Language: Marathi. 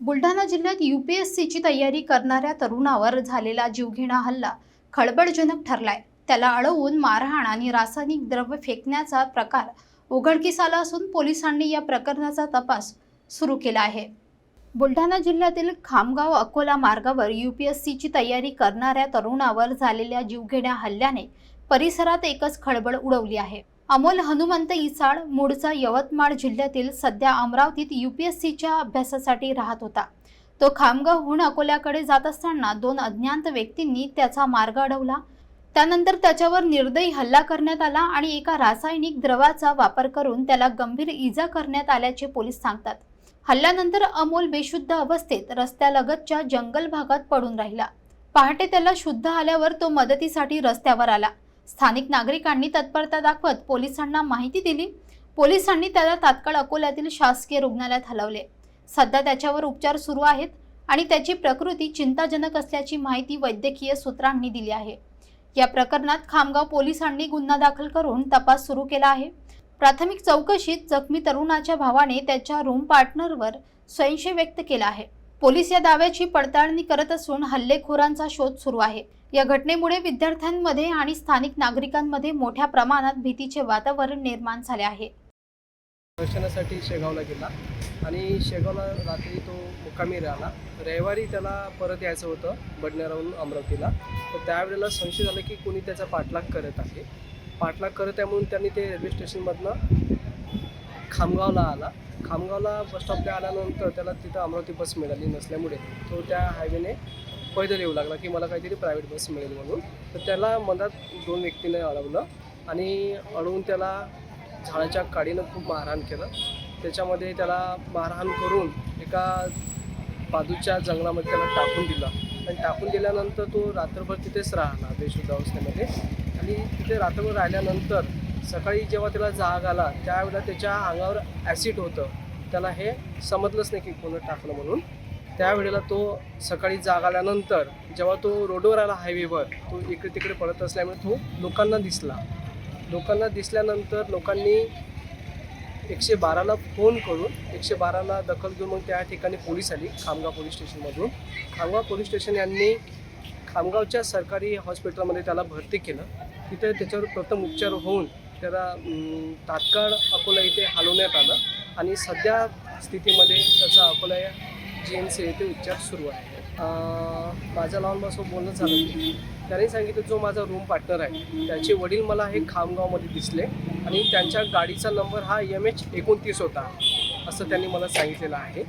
बुलढाणा जिल्ह्यात यू पी एस सीची तयारी करणाऱ्या तरुणावर झालेला जीवघेणा हल्ला खळबळजनक ठरलाय. त्याला अडवून मारहाण आणि रासायनिक द्रव्य फेकण्याचा प्रकार उघडकीस आला असून पोलिसांनी या प्रकरणाचा तपास सुरू केला आहे. बुलढाणा जिल्ह्यातील खामगाव अकोला मार्गावर यू पी एस सीची तयारी करणाऱ्या तरुणावर झालेल्या जीवघेण्या हल्ल्याने परिसरात एकच खळबळ उडवली आहे. अमोल हनुमंत इसाळ मूळचा यवतमाळ जिल्ह्यातील सध्या अमरावतीत यू पी एस सीच्या अभ्यासासाठी राहत होता. तो खामगावहून अकोल्याकडे जात असताना दोन अज्ञात व्यक्तींनी त्याचा मार्ग अडवला. त्यानंतर त्याच्यावर निर्दयी हल्ला करण्यात आला आणि एका रासायनिक द्रवाचा वापर करून त्याला गंभीर इजा करण्यात आल्याचे पोलीस सांगतात. हल्ल्यानंतर अमोल बेशुद्ध अवस्थेत रस्त्यालगतच्या जंगल भागात पडून राहिला. पहाटे त्याला शुद्ध आल्यावर तो मदतीसाठी रस्त्यावर आला. स्थानिक नागरिकांनी तत्परता दाखवत पोलिसांना माहिती दिली. पोलिसांनी त्याला तात्काळ अकोल्यातील शासकीय रुग्णालयात हलवले. सध्या त्याच्यावर उपचार सुरू आहेत आणि त्याची प्रकृती चिंताजनक असल्याची माहिती वैद्यकीय सूत्रांनी दिली आहे. या प्रकरणात खामगाव पोलिसांनी गुन्हा दाखल करून तपास सुरू केला आहे. प्राथमिक चौकशीत जखमी तरुणाच्या भावाने त्याच्या रूम पार्टनरवर संशय व्यक्त केला आहे. पोलीस या दाव्याची पडताळणी करत असून हल्लेखोरांचा शोध सुरू आहे. या घटनेमुळे विद्यार्थ्यांमध्ये आणि स्थानिक नागरिकांमध्ये मोठ्या प्रमाणात भीतीचे वातावरण निर्माण झाले आहे. दर्शनासाठी शेगावला गेला आणि शेगावला रात्री तो मुक्कामी राहिला. रविवारी त्याला परत यायचं होतं बडनेराहून अमरावतीला. तर त्यावेळेला संशय झाला की कोणी त्याचा पाठलाग करत आहे. पाठलाग करत आहे म्हणून त्यांनी ते रेल्वे स्टेशनमधनं खामगावला आला. खामगावला बस स्टॉपला आल्यानंतर त्याला तिथं अमरावती बस मिळाली नसल्यामुळे तो त्या हायवेने पैदल येऊ लागला की मला काहीतरी प्रायव्हेट बस मिळेल म्हणून. तर त्याला मनात दोन व्यक्तीने अडवलं आणि अडवून त्याला झाडाच्या काडीनं खूप मारहाण केलं. त्याच्यामध्ये त्याला मारहाण करून एका बाजूच्या जंगलामध्ये त्याला टाकून दिलं. आणि टाकून दिल्यानंतर तो रात्रभर तिथेच राहिला बेशुद्ध अवस्थेमध्ये. आणि तिथे रात्रभर राहिल्यानंतर सकाळी जेव्हा त्याला जाग आला त्यावेळेला त्याच्या अंगावर ॲसिड होतं. त्याला हे समजलंच नाही की कोणं टाकलं म्हणून. त्यावेळेला तो सकाळी जाग आल्यानंतर जेव्हा तो रोडवर आला हायवेवर तो इकडे तिकडे पडत असल्यामुळे तो लोकांना दिसला. लोकांना दिसल्यानंतर लोकांनी एकशे बाराला फोन करून एकशे बाराला दखल घेऊन मग त्या ठिकाणी पोलीस आली खामगाव पोलीस स्टेशनमधून. खामगाव पोलीस स्टेशन यांनी खामगावच्या सरकारी हॉस्पिटलमध्ये त्याला भरती केलं. तिथे त्याच्यावर प्रथम उपचार होऊन त्याला तात्काळ अकोला इथे हलवण्यात आलं. आणि सध्या स्थितीमध्ये त्याचा अकोला जी एम सी येथे उपचार सुरू आहे. माझ्या लहानपासून बोलणं झालं त्यांनी सांगितलं जो माझा रूम पार्टनर आहे त्याचे वडील मला हे खामगावमध्ये दिसले आणि त्यांच्या गाडीचा नंबर हा एम एच एकोणतीस होता असं त्यांनी मला सांगितलेलं आहे.